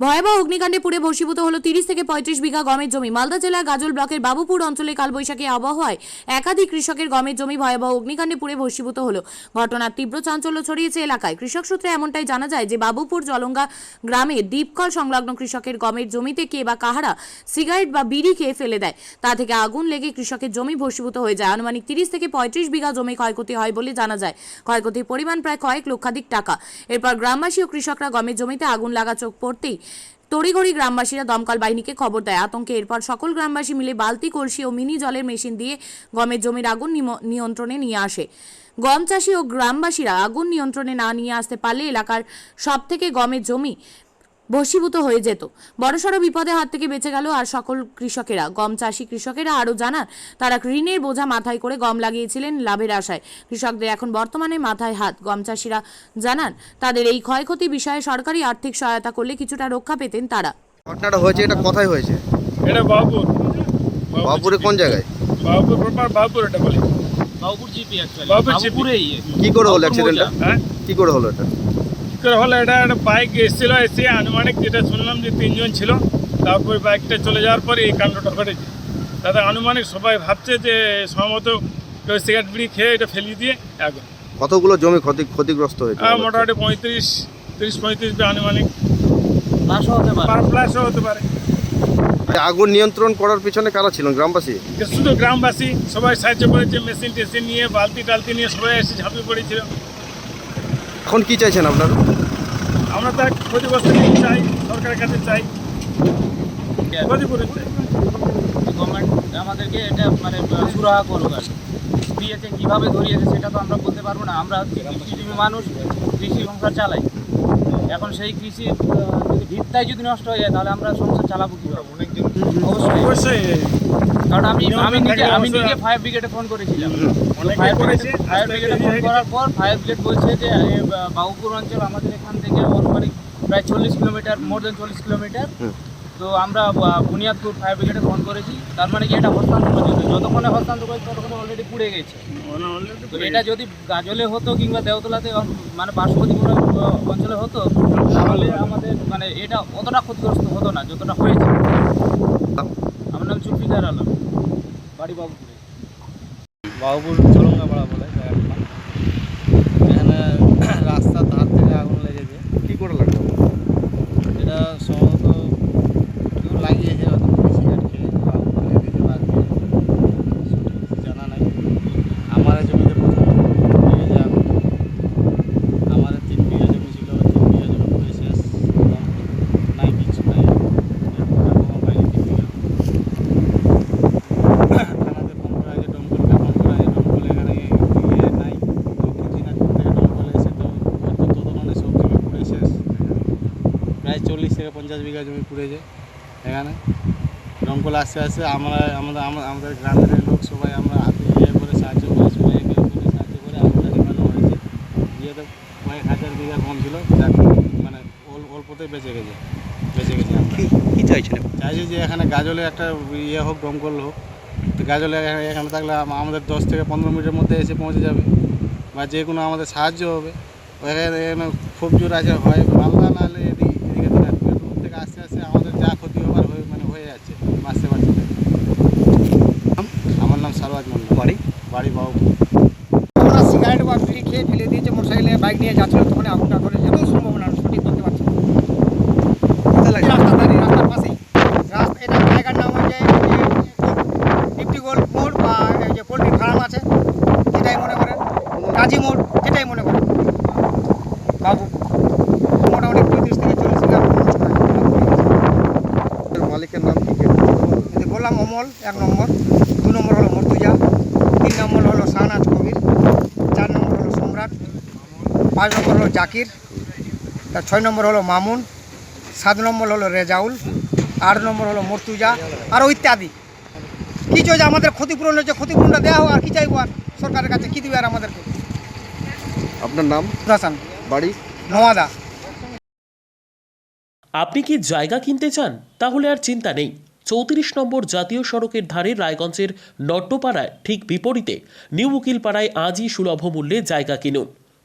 ভয়াবহ অগ্নিকাণ্ডে পুড়ে ভস্মীভূত হলো তিরিশ থেকে পঁয়ত্রিশ বিঘা গমের জমি। মালদা জেলার গাজল ব্লকের বাবুপুর অঞ্চলে কালবৈশাখী আবহাওয়ায় একাধিক কৃষকের গমের জমি ভয়াবহ অগ্নিকাণ্ডে পুড়ে ভস্মীভূত হলো। ঘটনার তীব্র চাঞ্চল্য ছড়িয়েছে এলাকায়। কৃষক সূত্রে এমনটাই জানা যায় যে, বাবুপুর জলঙ্গা গ্রামে দ্বীপকল সংলগ্ন কৃষকের গমের জমিতে কে বা কাহারা সিগারেট বা বিড়ি খেয়ে ফেলে দেয়। তা থেকে আগুন লেগে কৃষকের জমি ভস্মীভূত হয়ে যায়। আনুমানিক তিরিশ থেকে পঁয়ত্রিশ বিঘা জমি ক্ষয়ক্ষতি হয় বলে জানা যায়। ক্ষয়ক্ষতির পরিমাণ প্রায় কয়েক লক্ষাধিক টাকা। এরপর গ্রামবাসী ও কৃষকরা গমের জমিতে আগুন লাগা চোখ পড়তেই তড়িঘড়ি গ্রামবাসীরা দমকল বাহিনীকে খবর দেয়। আতঙ্কে এরপর সকল গ্রামবাসী মিলে বালতি, কলসি ও মিনি জলের মেশিন দিয়ে গমের জমির আগুন নিয়ন্ত্রণে নিয়ে আসে। গম চাষি ও গ্রামবাসীরা আগুন নিয়ন্ত্রণে না নিয়ে আসতে পারলে এলাকার সব থেকে গমের জমি ভস্মীভূত হয়ে যেত। বড়সড় বিপদের হাত থেকে বেঁচে গেল আর সকল কৃষকেরা। গম চাষি কৃষকেরা আরও জানান তারা ঋণের বোঝা মাথায় করে গম লাগিয়েছিলেন লাভের আশায়। কৃষকদের এখন বর্তমানে মাথায় হাত। গম চাষিরা জানান তাদের এই ক্ষয়ক্ষতি বিষয়ে সরকারি আর্থিক সহায়তা করলে কিছুটা রক্ষা পেতেন তারা। ঘটনাটা হয়েছে? এটা কোথায় হয়েছে? এটা বাবুর। বাবুপুরে কোন জায়গায়? বাবুর প্রপার বাবুর এটা বলে। বাবুপুর জিপি অ্যাকচুয়ালি বাবুপুরে ইয়ে কি করে হলো অ্যাক্সিডেন্টটা কি করে হলো এটা? করে হলো এটা একটা বাইক এসেছিল এসে আনুমানিক যেটা শুনলাম যে তিনজন ছিল তারপরে বাইকটা চলে যাওয়ার পরে এই কাণ্ডটা ঘটেছে। তাতে আনুমানিক সবাই ভাবছে যে সম্ভবত কেউ সিগারেট বিড়ি খেয়ে এটা ফেলিয়ে দিয়ে আগুন কতগুলো জমি ক্ষতি ক্ষতিগ্রস্ত হয়েছে? মোটামুটি পঁয়ত্রিশ তিরিশ পঁয়ত্রিশ বা আনুমানিক। হতে পারে। প্লাসও হতে পারে। আগুন নিয়ন্ত্রণ করার পিছনে কারা ছিলেন? গ্রামবাসী? শুধু গ্রামবাসী সবাই সাহায্য করেছে মেশিন টেশিন নিয়ে বালতি টালতি নিয়ে সবাই এসে ঝাঁপিয়ে পড়েছিল। এখন কি চাইছেন আপনার? আমরা তার ক্ষতিগ্রস্ত চাই সরকারের কাছে চাই। ক্ষতিপূরণ চাই। গভর্নমেন্ট আমাদেরকে এটা মানে সুরাহা করুক আর কি। দিয়েছে কীভাবে ধরিয়েছে সেটা তো আমরা বলতে পারব না। আমরা কৃষিজীবী মানুষ কৃষি সংসার চালাই। এখন সেই কৃষি যদি ভিত্তায় যদি নষ্ট হয়ে যায় তাহলে আমরা সংসার চালাবো কি অবশ্যই। কারণ আমি আমি নিজে আমি নিজে ফায়ার ব্রিগেডে ফোন করেছিলাম। অনেকে ফায়ার ব্রিগেডে ফায়ার ব্রিগেডে ফোন করার পর ফায়ার ব্রিগেড বলছে যে এ, বা- বাবুপুর অঞ্চল আমাদের এখান থেকে অনুমানিক প্রায় চল্লিশ কিলোমিটার মোর দেন চল্লিশ কিলোমিটার। তো আমরা বুনিয়াদপুর ফায়ার ব্রিগেডে ফোন করেছি। তার মানে কি এটা হস্তান্তর পর্যন্ত যতক্ষণে হস্তান্তর করেছি ততক্ষণে অলরেডি পুড়ে গেছে। তো এটা যদি গাজলে হতো কিংবা দেওতলাতে মানে পার্শ্ববর্তী কোনো অঞ্চলে হতো তাহলে আমাদের মানে এটা অতটা ক্ষতিগ্রস্ত হতো না যতটা হয়েছে। আমার নাম চুপিদার আলম বাড়ি বাবুপুরে। বাবুপুর চলঙ্গাপাড়া বলে জায়গাটা এখানে রাস্তার ধার থেকে আগুন লেগেছে কি করে লাগল এটা সম্ভবত কেউ লাগিয়েছে হয়তো সিগারেট খেয়ে আগুন লাগিয়ে দিতে পারে সঠিক কিছু জানা নাই আমার জমিতে প্রথম লেগেছে আগুন আমার তিন বিঘা জমি ছিল তিন বিঘা জমি পুড়ে শেষ একদম নাই কিছু নাই এরপর এখন বাইরে তিন বিঘা থানাতে ফোন করা হয়েছে দমকলকে ফোন করা হয়েছে দমকল এখানে ইয়ে নাই দক্ষিণ দিনাজপুর থেকে দমকল এসে তো হয়তো ততক্ষণে সব জমি পুড়ে শেষ প্রায় চল্লিশ থেকে পঞ্চাশ বিঘা জমি পুড়ে যায় এখানে। দমকল আস্তে আস্তে আমরা আমাদের আমা- আমাদের গ্রামের লোক সবাই আমরা হাতে ইয়ে করে সাহায্য করে সবাই একে সাহায্য করে আগুনটা নেভানো হয়েছে দিয়ে তো কয়েক হাজার বিঘা কম ছিল মানে অল- অল্পতেই বেঁচে গেছে বেঁচে গেছে আমরা। কি চাইছেন চাইছি যে এখানে গাজলে একটা ইয়ে হোক দমকল হোক তো গাজলে এখানে- থাকলে আমাদের দশ থেকে পনেরো মিনিটের মধ্যে এসে পৌঁছে যাবে বা যে কোনো আমাদের সাহায্য হবে। এখানে এখানে খুব জোর আছে হয় মালদা নাহলে এদিকে এদিকে দিনাজপুর দূর থেকে আস্তে আস্তে আমাদের যা ক্ষতি হবার হয়ে মানে হয়ে যাচ্ছে বাঁচতে পারছি না। আমার নাম সারওয়াজ মন্ডল বাড়ি। বাড়ি বাবু। ওরা সিগারেট বা বিড়ি খেয়ে ফেলে দিয়েছে মোটরসাইকেলে বাইক নিয়ে যাচ্ছিল তখন আগুনটা ধরে এমন সম্ভাবনা আমি সঠিক বলতে পারছি রাস্তার ধারে রাস্তার পাশেই। রাস্তা এটা জায়গার নাম হচ্ছে ফিফটি গোল্ড মোড় বা যে পোলট্রি ফার্ম আছে যেটাই মনে করেন। কাজী মোড় যেটাই মনে করেন। বাবু। মোটামুটি পঁয়ত্রিশ থেকে চল্লিশ মালিকের নাম কি? বললাম অমল এক নম্বর হলো মর্তুজা তিন নম্বর হলো শাহনাজ কবির চার নম্বর হলো সম্রাট পাঁচ নম্বর হলো জাকির তার ছয় নম্বর হলো মামুন সাত নম্বর হলো রেজাউল আট নম্বর হলো মর্তুজা আরও ইত্যাদি। কী চাই যে আমাদের ক্ষতিপূরণ হচ্ছে ক্ষতিপূরণটা দেওয়া হোক আর কী চাইব আর সরকারের কাছে কী দেবে আর আমাদেরকে? আপনার নাম? দাসান বাড়ি? নোয়াদা। আপনি কি জায়গা কিনতে চান? তাহলে আর চিন্তা নেই। চৌত্রিশ নম্বর জাতীয় সড়কের ধারে রায়গঞ্জের নট্টপাড়ায় ঠিক বিপরীতে নিউ উকিলপাড়ায় আজই সুলভ মূল্যে জায়গা কিনুন।